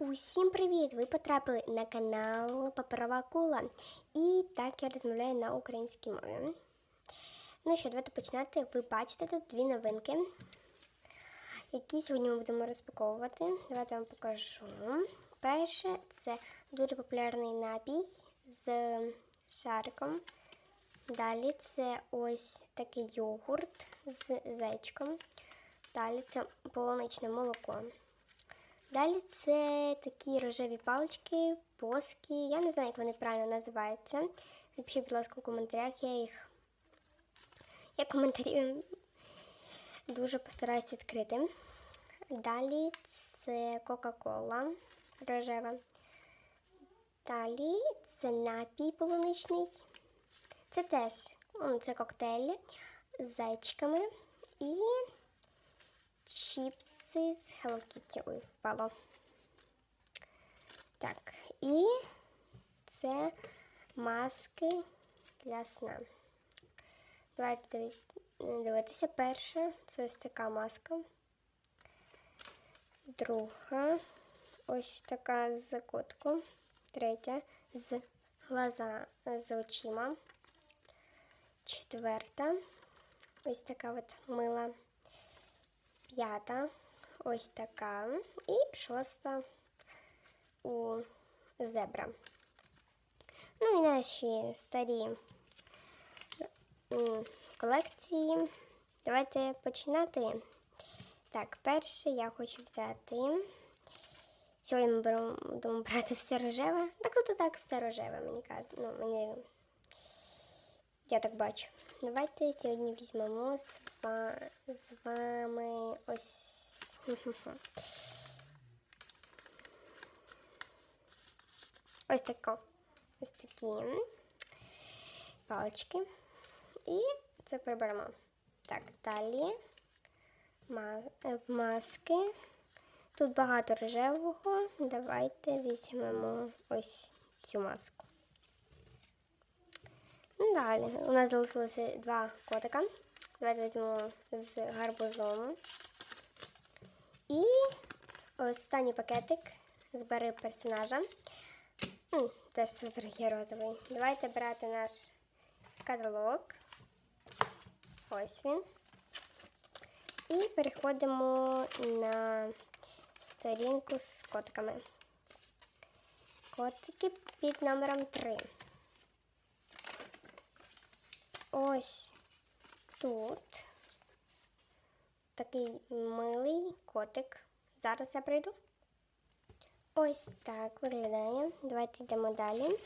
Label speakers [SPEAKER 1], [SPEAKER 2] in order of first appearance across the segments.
[SPEAKER 1] Усім привіт! Ви потрапили на канал Паперова Кула. І так я розмовляю на українській мові. Ну що, давайте починати. Ви бачите тут дві новинки, які сьогодні ми будемо розпаковувати. Давайте вам покажу. Перше це дуже популярний напій з шариком. Далі це ось такий йогурт з зайчиком. Далі це полуничне молоко. Далі це такі рожеві палички, поски. Я не знаю, як вони правильно називаються. Напишіть, будь ласка, у коментарях. Я їх я коментарі дуже постараюсь відкрити. Далі це Кока-Кола рожева. Далі це напій полуничний. Це теж ну, це коктейль з зайчиками і чіпси з Hello Kitty. Ой, впало. Так, і це маски для сна. Давайте дивитися. Перша це ось така маска. Друга ось така з закутком. Третя з глаза з очима. Четверта. Ось така от мила. П'ята. Ось така. І шоста у зебра. Ну і наші старі колекції. Давайте починати. Так, перше я хочу взяти. Сьогодні ми будемо брати все рожеве. Так тут і так все рожеве, мені кажуть. Ну, мені... Я так бачу. Давайте сьогодні візьмемо з вами ось. Ось тако. Ось такі палички. І це приберемо. Так, далі маски. Тут багато рожевого. Давайте візьмемо ось цю маску. Далі у нас залишилося два котика. Давайте візьмемо з гарбузом. І останній пакетик збери персонажа. Теж супергерозовий. Давайте брати наш каталог. Ось він. І переходимо на сторінку з котиками. Котики під номером 3. Ось тут такий милий котик. Зараз я прийду. Ось так виглядає. Давайте йдемо далі.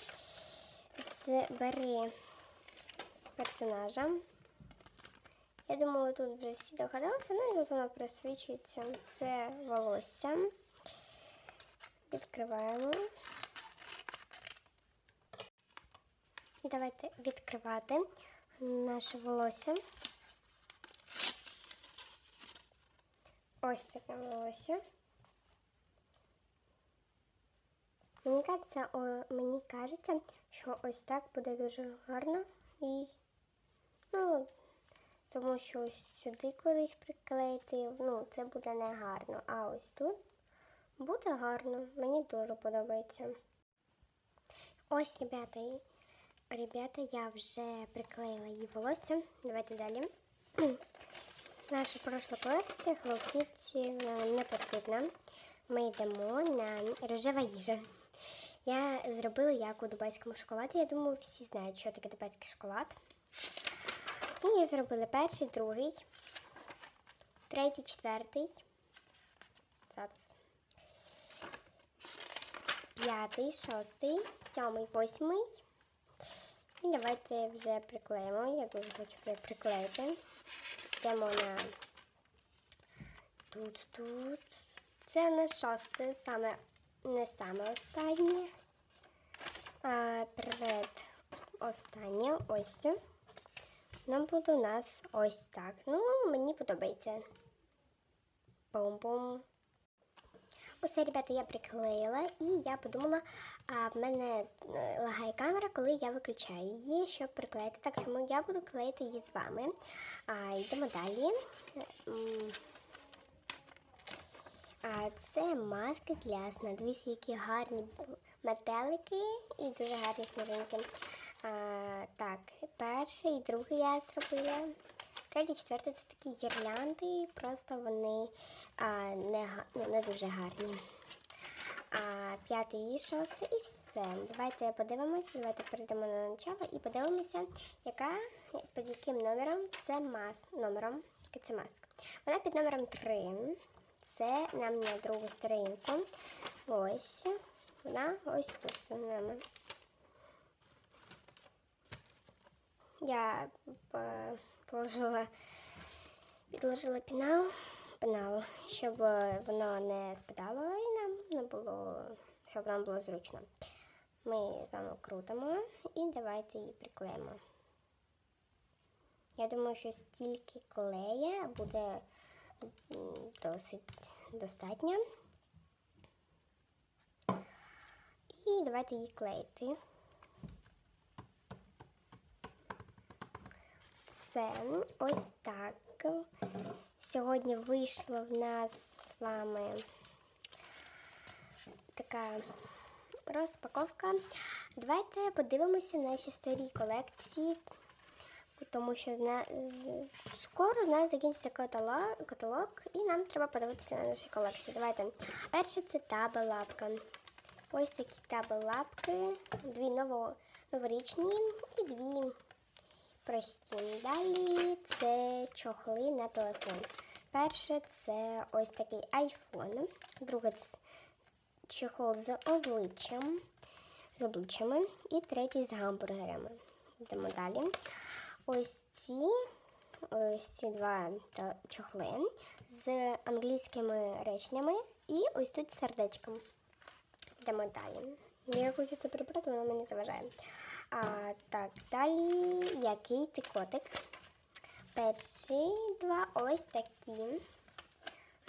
[SPEAKER 1] Збери персонажа. Я думаю, тут вже всі догадалися, ну і тут воно просвічується. Це волосся. Відкриваємо. Давайте відкривати наше волосся. Ось таке волосся. Мені кажеться, о, мені кажеться, що ось так буде дуже гарно і ну, тому що ось сюди колись приклеїти, ну, це буде не гарно. А ось тут буде гарно. Мені дуже подобається. Ось, ребята, ребята, я вже приклеїла її волосся. Давайте далі. Наша пройшла колекція хлопці не потрібна. Ми йдемо на рожева їжа. Я зробила як у дубайському шоколаді. Я думаю, всі знають, що таке дубайський шоколад. І я зробила перший, другий, третій, четвертий. Зараз. П'ятий, шостий, сьомий, восьмий. І давайте вже приклеїмо. Я дуже хочу приклеїти. Йдемо на тут, тут. Це на шосте, саме не саме останнє, а перед останнє ось. Нам буде у нас ось так. Ну, мені подобається. Бум-бум. Усе, ребята, я приклеїла і я подумала, а в мене е, лагає камера, коли я виключаю її, щоб приклеїти. Так, тому я буду клеїти її з вами. А, Йдемо далі. А це маски для сна. Дивіться, які гарні метелики і дуже гарні сніжинки. А, так, перший і другий я зробила. Третій, четвертий це такі гірлянди, просто вони а, не, ну, не дуже гарні. А п'ятий і шостий і все. Давайте подивимося, давайте перейдемо на начало і подивимося, яка під яким номером це мас номером. Це маска. Вона під номером 3. Це нам на другу сторінку. Ось. Вона ось тут з нами. Я е, положила, підложила пінал, пенал, щоб е, воно не спадало і нам не було, щоб нам було зручно. Ми з крутимо і давайте її приклеїмо. Я думаю, що стільки клея буде досить достатньо. І давайте її клеїти. Все, ось так. Сьогодні вийшла в нас з вами така розпаковка. Давайте подивимося наші старі колекції, тому що на, скоро в нас закінчиться каталог, каталог, і нам треба подивитися на наші колекції. Давайте. Перше це табелапка. Ось такі табелапки, дві ново, новорічні і дві прості. Далі це чохли на телефон. Перше це ось такий айфон. Друге це чохол з обличчям, з обличчями. І третій з гамбургерами. Йдемо далі. Ось ці, ось ці два чохли з англійськими реченнями. І ось тут сердечком. Йдемо далі. Я хочу це прибрати, воно мені заважає. А, так, далі який ти котик? Перші два ось такі.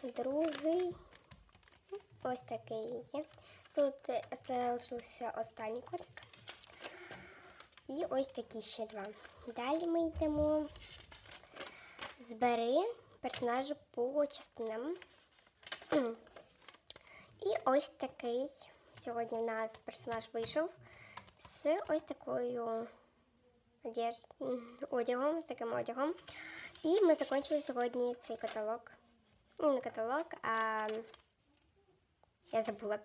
[SPEAKER 1] Другий ось такий є. Тут залишився останній котик. І ось такі ще два. Далі ми йдемо. Збери персонажа по частинам. І ось такий. Сьогодні у нас персонаж вийшов з ось такою одяж... одягом, таким одягом. І ми закінчили сьогодні цей каталог. Ну, не каталог, а я забула.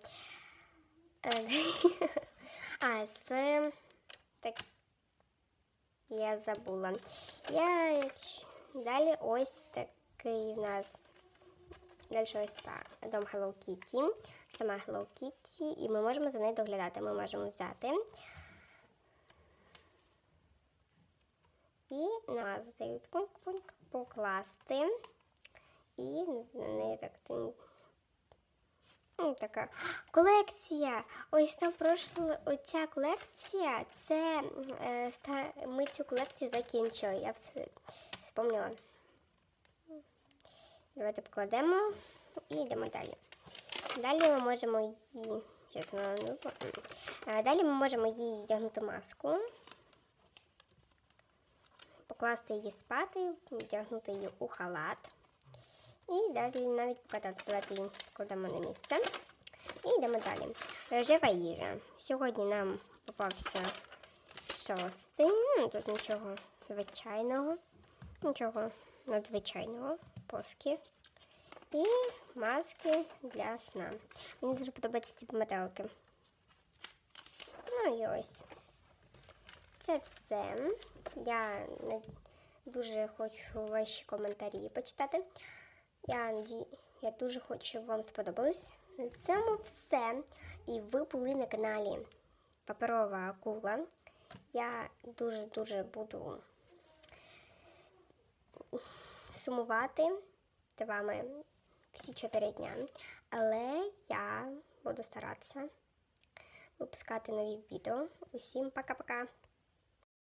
[SPEAKER 1] Е, А, з так. Я забула. Я далі ось такий у нас Далі ось так. Дом Hello Kitty. Сама Hello Kitty. І ми можемо за нею доглядати. Ми можемо взяти. І намазати пуньк-пуньк, покласти. І на неї так Ну, така колекція. Ось там пройшла оця колекція. Це е, ста- ми цю колекцію закінчили. Я все спомнила. Давайте покладемо і йдемо далі. Далі ми можемо її. Не випала. Е, Далі ми можемо їй вдягнути маску, покласти її спати, вдягнути її у халат. І далі навіть покатати. Її кладемо на місце. І йдемо далі. Рожева їжа. Сьогодні нам попався шостий. Ну, Тут нічого звичайного. Нічого надзвичайного. Поски. І маски для сна. Мені дуже подобаються ці метелики. Ну і ось. Це все. Я дуже хочу ваші коментарі почитати. Я, я дуже хочу, щоб вам сподобалось. На цьому все. І ви були на каналі Паперова Акула. Я дуже-дуже буду сумувати з вами всі чотири дня. Але я буду старатися випускати нові відео. Усім пока-пока!